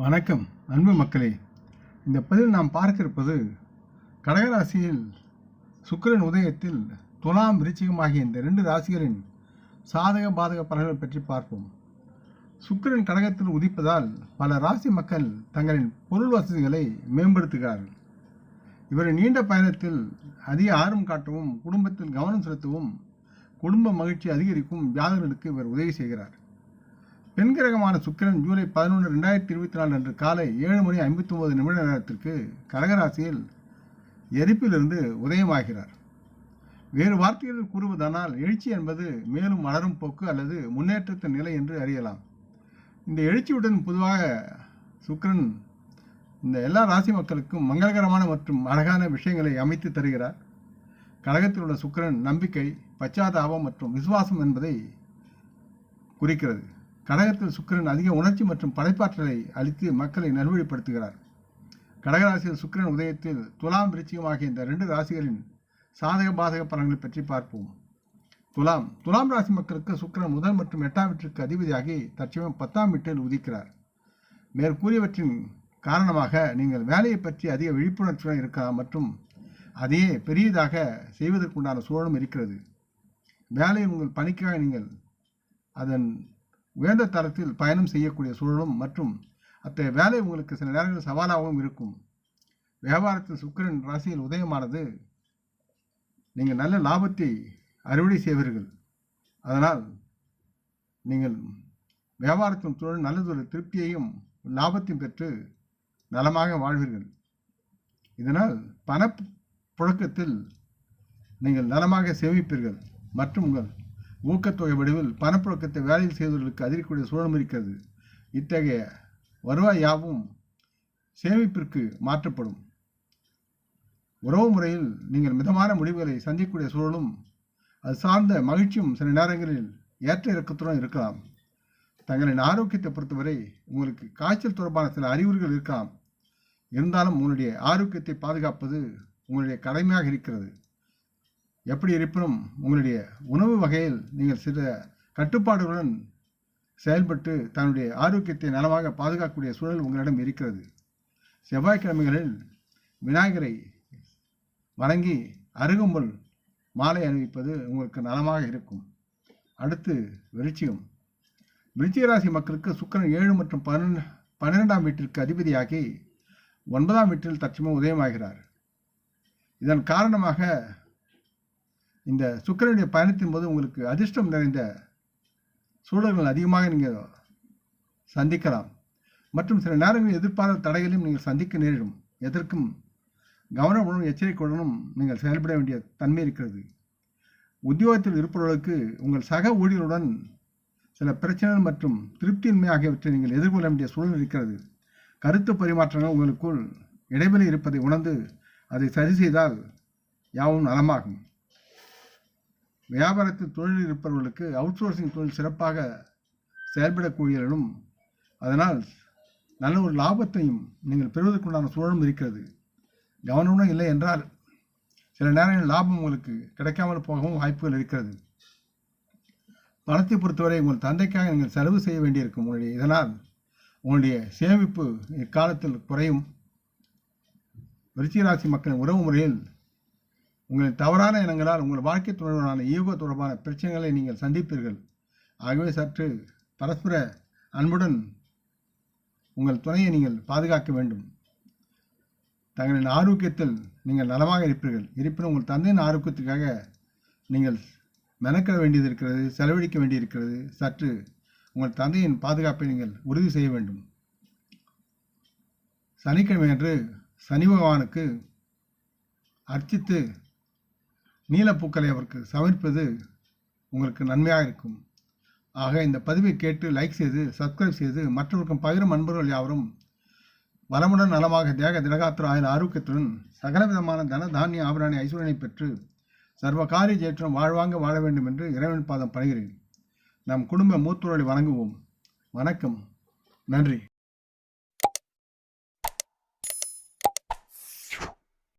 வணக்கம் அன்பு மக்களே. இந்த பதிவில் நாம் பார்க்க இருப்பது கடகராசியில் சுக்கரன் உதயத்தில் துலாம் விருச்சிகம் ஆகிய இந்த ரெண்டு ராசிகளின் சாதக பாதக பலன்கள் பற்றி பார்ப்போம். சுக்கிரன் கடகத்தில் உதிப்பதால் பல ராசி மக்கள் தங்களின் பொருள் வசதிகளை மேம்படுத்துகிறார்கள் இவரின் நீண்ட பயணத்தில் அதிக ஆர்வம் காட்டவும் குடும்பத்தில் கவனம் செலுத்தவும் குடும்ப மகிழ்ச்சி அதிகரிக்கும் ஜாதகர்களுக்கு இவர் உதவி செய்கிறார். பெண் கிரகமான சுக்கிரன் ஜூலை பதினொன்று ரெண்டாயிரத்தி இருபத்தி நாலு அன்று காலை ஏழு மணி ஐம்பத்தி ஒன்பது நிமிட நேரத்திற்கு கடகராசியில் எரிப்பிலிருந்து உதயமாகிறார். வேறு வார்த்தைகளில் கூறுவதானால் எழுச்சி என்பது மேலும் வளரும் போக்கு அல்லது முன்னேற்றத்தின் நிலை என்று அறியலாம். இந்த எழுச்சியுடன் பொதுவாக சுக்கிரன் இந்த எல்லா ராசி மக்களுக்கும் மங்களகரமான மற்றும் அழகான விஷயங்களை அமைத்து தருகிறார். கடகத்தில் உள்ள சுக்கிரன் நம்பிக்கை பச்சாதாபம் மற்றும் விசுவாசம் என்பதை குறிக்கிறது. கடகத்தில் சுக்கிரன் அதிக உணர்ச்சி மற்றும் படைப்பாற்றலை அளித்து மக்களை நல்வழிப்படுத்துகிறார். கடகராசியில் சுக்கிரன் உதயத்தில் துலாம் விருச்சிகம் ஆகிய இந்த ரெண்டு ராசிகளின் சாதக பாதக பலன்களை பற்றி பார்ப்போம். துலாம் துலாம் ராசி மக்களுக்கு சுக்கிரன் முதல் மற்றும் எட்டாம் வீட்டிற்கு அதிபதியாகி தற்சமயம் பத்தாம் வீட்டில் உதிக்கிறார். மேற்கூறியவற்றின் காரணமாக நீங்கள் வேலையை பற்றி அதிக விழிப்புணர்ச்சியுடன் இருக்கலாம் மற்றும் அதையே பெரியதாக செய்வதற்குண்டான சூழலும் இருக்கிறது. வேலையில் உங்கள் பணிக்காக நீங்கள் அதன் உயர்ந்த தரத்தில் பயணம் செய்யக்கூடிய சூழலும் மற்றும் அத்தகைய வேலை உங்களுக்கு சில நேரங்களில் சவாலாகவும் இருக்கும். வியாபாரத்தில் சுக்கிரன் ராசியில் உதயமானது நீங்கள் நல்ல லாபத்தை அறுவடை செய்வீர்கள். அதனால் நீங்கள் வியாபாரத்தின் சூழல் நல்லதொரு திருப்தியையும் லாபத்தையும் பெற்று நலமாக வாழ்வீர்கள். இதனால் பண புழக்கத்தில் நீங்கள் நலமாக சேமிப்பீர்கள். மற்றும் உங்கள் ஊக்கத்தொகை வடிவில் பணப்புழக்கத்தை வேலையில் செய்தவர்களுக்கு அதிகக்கூடிய சூழலும் இருக்கிறது. இத்தகைய வருவாய் யாவும் சேமிப்பிற்கு மாற்றப்படும். உறவு முறையில் நீங்கள் மிதமான முடிவுகளை சந்திக்கக்கூடிய சூழலும் அது சார்ந்த மகிழ்ச்சியும் சில நேரங்களில் ஏற்ற இறக்கத்துடன் இருக்கலாம். தங்களின் ஆரோக்கியத்தை பொறுத்தவரை உங்களுக்கு காய்ச்சல் தொடர்பான சில அறிகுறிகள் இருக்கலாம். இருந்தாலும் உங்களுடைய ஆரோக்கியத்தை பாதுகாப்பது உங்களுடைய கடமையாக இருக்கிறது. எப்படி இருப்பினும் உங்களுடைய உணவு வகையில் நீங்கள் சில கட்டுப்பாடுகளுடன் செயல்பட்டு தன்னுடைய ஆரோக்கியத்தை நலமாக பாதுகாக்கக்கூடிய சூழல் உங்களிடம் இருக்கிறது. செவ்வாய்க்கிழமைகளில் விநாயகரை வணங்கி அருகம்புல் மாலை அணிவிப்பது உங்களுக்கு நலமாக இருக்கும். அடுத்து விருச்சியம் விருச்சிக ராசி மக்களுக்கு சுக்கரன் ஏழு மற்றும் பன்னெண்டு பன்னிரெண்டாம் வீட்டிற்கு அதிபதியாகி ஒன்பதாம் வீட்டில் தற்சமயம் உதயமாகிறார். இதன் காரணமாக இந்த சுக்கரனுடைய பயணத்தின் போது உங்களுக்கு அதிர்ஷ்டம் நிறைந்த சூழல்கள் அதிகமாக நீங்கள் சந்திக்கலாம். மற்றும் சில நேரங்களில் எதிர்பாராத தடைகளையும் நீங்கள் சந்திக்க நேரிடும். எதற்கும் கவனமுடனும் எச்சரிக்கையுடனும் நீங்கள் செயல்பட வேண்டிய தன்மை இருக்கிறது. உத்தியோகத்தில் இருப்பவர்களுக்கு உங்கள் சக ஊழியருடன் சில பிரச்சனைகள் மற்றும் திருப்தியின்மை ஆகியவற்றை நீங்கள் எதிர்கொள்ள வேண்டிய சூழல் இருக்கிறது. கருத்து பரிமாற்றங்கள் உங்களுக்குள் இடைவெளி இருப்பதை உணர்ந்து அதை சரி செய்தால் யாவும் நலமாகும். வியாபாரத்தில் தொழில் இருப்பவர்களுக்கு அவுட் சோர்சிங் தொழில் சிறப்பாக செயல்படக்கூடியவர்களும் அதனால் நல்ல ஒரு லாபத்தையும் நீங்கள் பெறுவதற்குண்டான சூழலும் இருக்கிறது. கவனமும் இல்லை என்றால் சில நேரங்களில் லாபம் உங்களுக்கு கிடைக்காமல் போகவும் வாய்ப்புகள் இருக்கிறது. பணத்தை பொறுத்தவரை உங்கள் தந்தைக்காக நீங்கள் செலவு செய்ய வேண்டியிருக்கும். உங்களுடைய இதனால் உங்களுடைய சேமிப்பு இக்காலத்தில் குறையும். விருச்சிக ராசி மக்களின் உறவு முறையில் உங்களின் தவறான எண்ணங்களால் உங்கள் வாழ்க்கை தொடர்பான ஈகோ தொடர்பான பிரச்சனைகளை நீங்கள் சந்திப்பீர்கள். ஆகவே சற்று பரஸ்பர அன்புடன் உங்கள் துணையை நீங்கள் பாதுகாக்க வேண்டும். தங்களின் ஆரோக்கியத்தில் நீங்கள் நலமாக இருப்பீர்கள். இருப்பினும் உங்கள் தந்தையின் ஆரோக்கியத்துக்காக நீங்கள் மெனக்கிட வேண்டியது இருக்கிறது செலவழிக்க வேண்டியிருக்கிறது. சற்று உங்கள் தந்தையின் பாதுகாப்பை நீங்கள் உறுதி செய்ய வேண்டும். சனிக்கிழமையன்று சனி பகவானுக்கு அர்ச்சித்து நீலப்பூக்களை அவருக்கு சமர்ப்பது உங்களுக்கு நன்மையாக இருக்கும். ஆக இந்த பதிவை கேட்டு லைக் செய்து சப்ஸ்கிரைப் செய்து மற்றவருக்கும் பகிரும் அன்பர்கள் யாவரும் வளமுடன் நலமாக தேக திடகாத்திர ஆயுள் ஆரோக்கியத்துடன் சகலவிதமான தன தானிய ஆபராணி ஐஸ்வரனை பெற்று சர்வ காரிய ஜேற்றம் வாழ்வாங்க வாழ வேண்டும் என்று இறைவன் பாதம் பணிகிறேன் நம் குடும்ப மூத்தோர்களை வணங்குவோம். வணக்கம். நன்றி.